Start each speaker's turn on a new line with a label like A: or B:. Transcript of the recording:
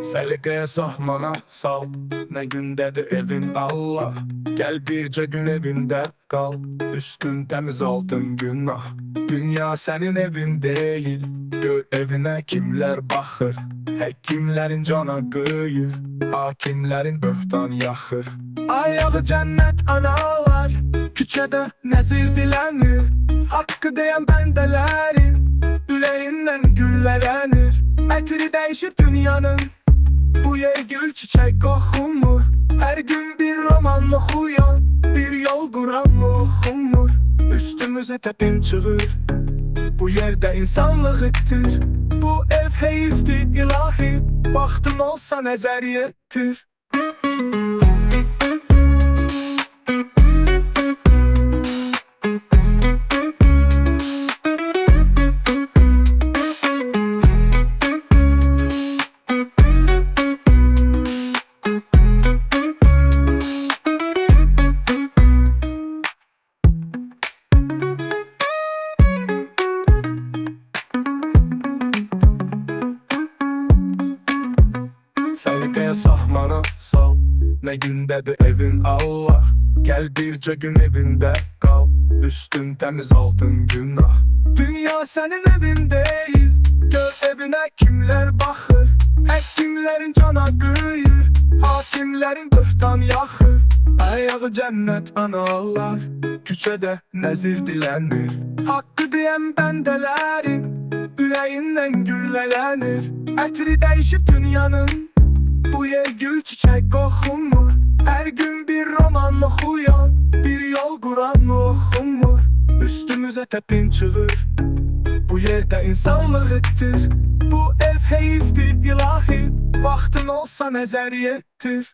A: Səliqəyə sahmana sal. Nə gündədir evin Allah. Gəl bircə gün evində qal Üstün təmiz altın günah. Dünya sənin evin deyil Gör evinə kimlər baxır Həkimlərin cana qıyır Hakimlərin böhtan yaxır Ayağı cənnət analar. Küçədə nəzir dilənir Haqqı deyən bəndələrin Ürəyindən güllələnir Ətri dəyişib dünyanın Yer gül çiçek qoxunmur Hər gün bir roman oxuyan Bir yol quran oxunmur Üstümüzə təpin çıxır Bu yerdə insanlıq ittir. Bu ev heyifdir ilahi. Vaxtın olsa nəzəriyyətdir Səliqəyə sahmana sal Nə gündədir evin Allah. Gəl bircə gün evində qal Üstün təmiz altın günah. Dünya sənin evin deyil Gör evinə kimlər baxır Həkimlərin cana qıyır Hakimlərin böhtan yaxır Ayağı cənnət analar. Küçədə nəzir dilənir Haqqı deyən bəndələrin Ürəyindən güllələnir Ətri dəyişib dünyanın Bu yer gül çiçek qoxunmur Hər gün bir roman oxuyan Bir yol quran oxunmur Üstümüzə təpin çıxır Bu yerdə insanlıq ittir. Bu ev heyifdir ilahi. Vaxtın olsa nəzəriyyətdir